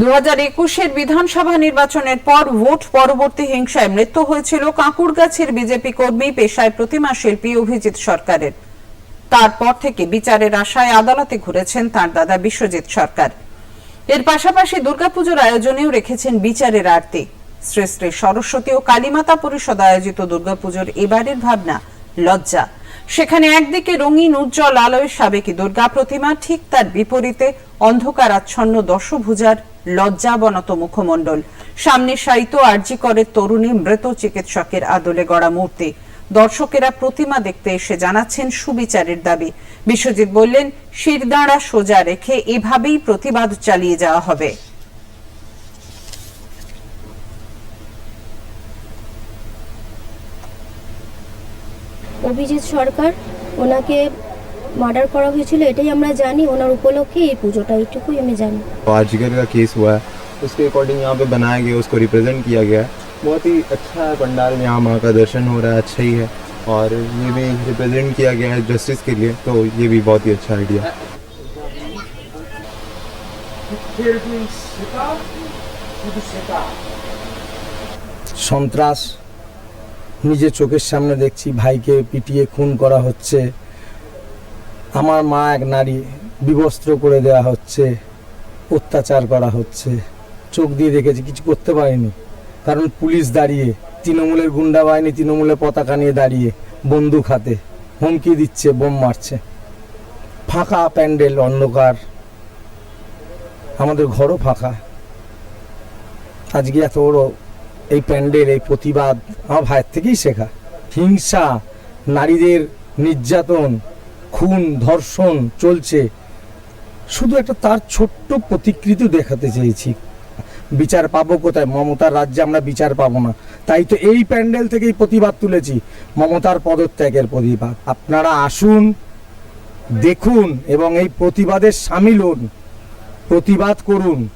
দু বিধানসভা নির্বাচনের পর ভোট পরবর্তী হিংসায় মৃত্যু হয়েছিল বিজেপি কর্মী পেশায় প্রতিমা শিল্পী অভিজিৎ সরকারের। তারপর থেকে বিচারের আশায় আদালতে ঘুরেছেন তার দাদা বিশ্বজিৎ সরকার। এর পাশাপাশি দুর্গাপুজোর আয়োজনেও রেখেছেন বিচারের আরতি। শ্রী শ্রী সরস্বতী ও কালীমাতা পরিষদ আয়োজিত দুর্গাপুজোর এবারের ভাবনা লজ্জা। সেখানে একদিকে রঙিন উজ্জ্বল আলোয় সাবেকি দুর্গা প্রতিমা, ঠিক তার বিপরীতে অন্ধকার আচ্ছন্ন দশভুজার লজ্জাবনত মুখমণ্ডল। সামনে সাইত আরজি করের তরুণী মৃত চিকিৎসকের আদলে গড়া মূর্তি। দর্শকেরা প্রতিমা দেখতে এসে জানাচ্ছেন সুবিচারের দাবি। বিশ্বজিৎ বললেন, শিরদাঁড়া সোজা রেখে এভাবেই প্রতিবাদ চালিয়ে যাওয়া হবে। অভিজিৎ সরকার ওনাকে মার্ডার করা হয়েছিল এটাই আমরা জানি ওনার উপলক্ষে এই পুজোটা এইটুকুই আমি জানি तो आर्जिकल का केस हुआ है उसके अकॉर्डिंग यहाँ पे बनाया गया उसको रिप्रेजेंट किया गया है बहुत ही अच्छा है पंडाल में यहाँ माँ का दर्शन हो रहा है अच्छा ही है और ये भी रिप्रेजेंट किया गया है जस्टिस के लिए तो ये भी बहुत ही अच्छा आइडिया है সন্ত্রাস নিজে চোখের সামনে দেখছি ভাইকে পিটিয়ে খুন করা হচ্ছে। আমার মা এক নারী বিবস্ত্র করে দেওয়া হচ্ছে, অত্যাচার করা হচ্ছে। চোখ দিয়ে দেখেছি, কিছু করতে পারিনি। কারণ পুলিশ দাঁড়িয়ে, তৃণমূলের গুন্ডা বাহিনী তৃণমূলের পতাকা নিয়ে দাঁড়িয়ে বন্দুক হাতে হুমকি দিচ্ছে, বোম মারছে। ফাঁকা প্যান্ডেল, অন্ধকার। আমাদের ঘরও ফাঁকা। আজকে এত বড় এই প্যান্ডেল, এই প্রতিবাদ আমার ভাইয়ের থেকেই শেখা। হিংসা, নারীদের নির্যাতন, খুন, ধর্ষণ চলছে। শুধু একটা তার ছোট্ট প্রতিকৃতি দেখাতে চেয়েছি। বিচার পাবো কোথায়? মমতার রাজ্যে আমরা বিচার পাবো না। তাই তো এই প্যান্ডেল থেকেই প্রতিবাদ তুলেছি, মমতার পদত্যাগের প্রতিবাদ। আপনারা আসুন, দেখুন এবং এই প্রতিবাদের সামিল হন। প্রতিবাদ করুন।